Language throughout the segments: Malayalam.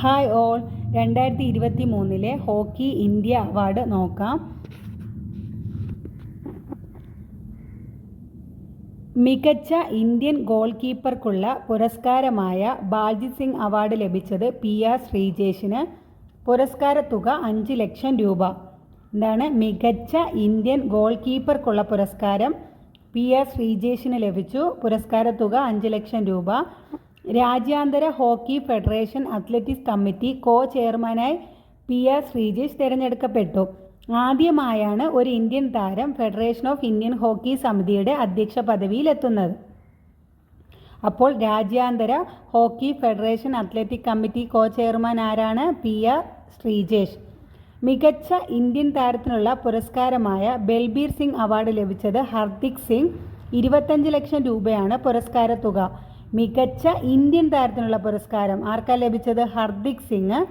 ഹായ് ഓൾ രണ്ടായിരത്തി ഇരുപത്തി മൂന്നിലെ ഹോക്കി ഇന്ത്യ അവാർഡ് നോക്കാം. മികച്ച ഇന്ത്യൻ ഗോൾ കീപ്പർക്കുള്ള പുരസ്കാരമായ ബാൽജിത് സിംഗ് അവാർഡ് ലഭിച്ചത് പി ആർ ശ്രീജേഷിന്. പുരസ്കാര തുക അഞ്ച് ലക്ഷം രൂപ. എന്താണ് മികച്ച ഇന്ത്യൻ ഗോൾ കീപ്പർക്കുള്ള പുരസ്കാരം. പി ആർ ശ്രീജേഷിന് ലഭിച്ചു. പുരസ്കാര തുക അഞ്ച് ലക്ഷം രൂപ. രാജ്യാന്തര hockey federation athletics committee co ചെയർമാനായി പി ആർ ശ്രീജേഷ് തിരഞ്ഞെടുക്കപ്പെട്ടു. ആദ്യമായാണ് ഒരു ഇന്ത്യൻ താരം ഫെഡറേഷൻ ഓഫ് ഇന്ത്യൻ ഹോക്കി സമിതിയുടെ അധ്യക്ഷ പദവിയിലെത്തുന്നത്. അപ്പോൾ രാജ്യാന്തര hockey federation athletic committee co chairman ആരാണ്? P R Sreejesh. മികച്ച ഇന്ത്യൻ താരത്തിനുള്ള പുരസ്കാരമായ ബൽബീർ സിംഗ് അവാർഡ് ലഭിച്ചത് ഹർദിക് സിംഗ്. ഇരുപത്തഞ്ച് ലക്ഷം രൂപയാണ് പുരസ്കാര തുക മികച്ച ഇന്ത്യൻ താരത്തിനുള്ള പുരസ്കാരം. ആർക്കാ ലഭിച്ചത്? ഹർദിക് സിംഗ്.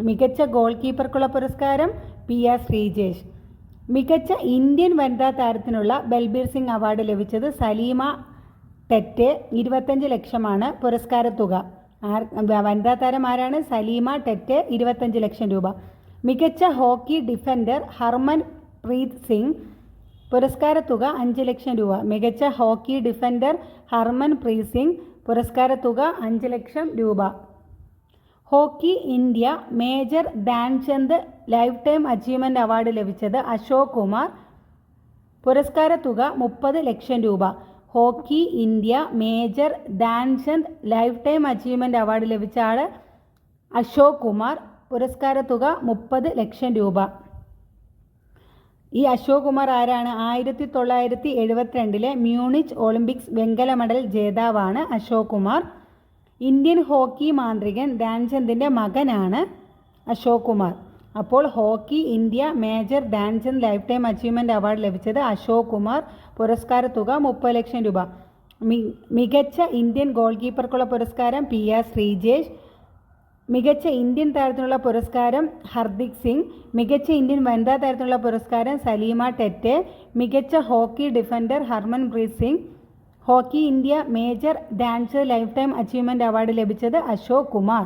മികച്ച ഗോൾ കീപ്പർക്കുള്ള പുരസ്കാരം പി ആർ ശ്രീജേഷ്. മികച്ച ഇന്ത്യൻ വനിതാ താരത്തിനുള്ള ബൽബീർ സിംഗ് അവാർഡ് ലഭിച്ചത് സലീമ ടെറ്റ് ഇരുപത്തഞ്ച് ലക്ഷമാണ് പുരസ്കാര തുക. ആർ വനിതാ താരം ആരാണ്? സലീമ ടെറ്റ് ഇരുപത്തഞ്ച് ലക്ഷം രൂപ. മികച്ച hockey defender Harmanpreet Singh. പുരസ്കാര തുക അഞ്ച് ലക്ഷം രൂപ. മികച്ച hockey defender Harmanpreet Singh. പുരസ്കാര തുക അഞ്ച് ലക്ഷം രൂപ. Hockey India major Dhyan Chand lifetime achievement award ലഭിച്ചത് അശോക് കുമാർ. പുരസ്കാര തുക മുപ്പത് ലക്ഷം രൂപ. Hockey India major Dhyan Chand lifetime achievement award ലഭിച്ച ആൾ അശോക് കുമാർ. പുരസ്കാര തുക മുപ്പത് ലക്ഷം രൂപ. ഈ അശോക് കുമാർ ആരാണ്? ആയിരത്തി തൊള്ളായിരത്തി എഴുപത്തിരണ്ടിലെ മ്യൂണിച്ച് ഒളിമ്പിക്സ് വെങ്കല മെഡൽ ജേതാവാണ് അശോക് കുമാർ ഇന്ത്യൻ ഹോക്കി മാന്ത്രികൻ ധ്യാൻചന്ദിന്റെ മകനാണ് അശോക് കുമാർ അപ്പോൾ hockey India major Dhyan Chand lifetime achievement award ലഭിച്ചത് അശോക് കുമാർ പുരസ്കാര തുക മുപ്പത് ലക്ഷം രൂപ. മികച്ച ഇന്ത്യൻ ഗോൾ കീപ്പർക്കുള്ള പുരസ്കാരം പി ആർ ശ്രീജേഷ്. മികച്ച ഇന്ത്യൻ താരത്തിനുള്ള പുരസ്കാരം ഹർദിക് സിംഗ് മികച്ച ഇന്ത്യൻ വനിതാ താരത്തിനുള്ള പുരസ്കാരം സലീമ ടെറ്റെ മികച്ച hockey defender Harmanpreet Singh hockey India major dancer life time achievement award ലഭിച്ചത് അശോക് കുമാർ.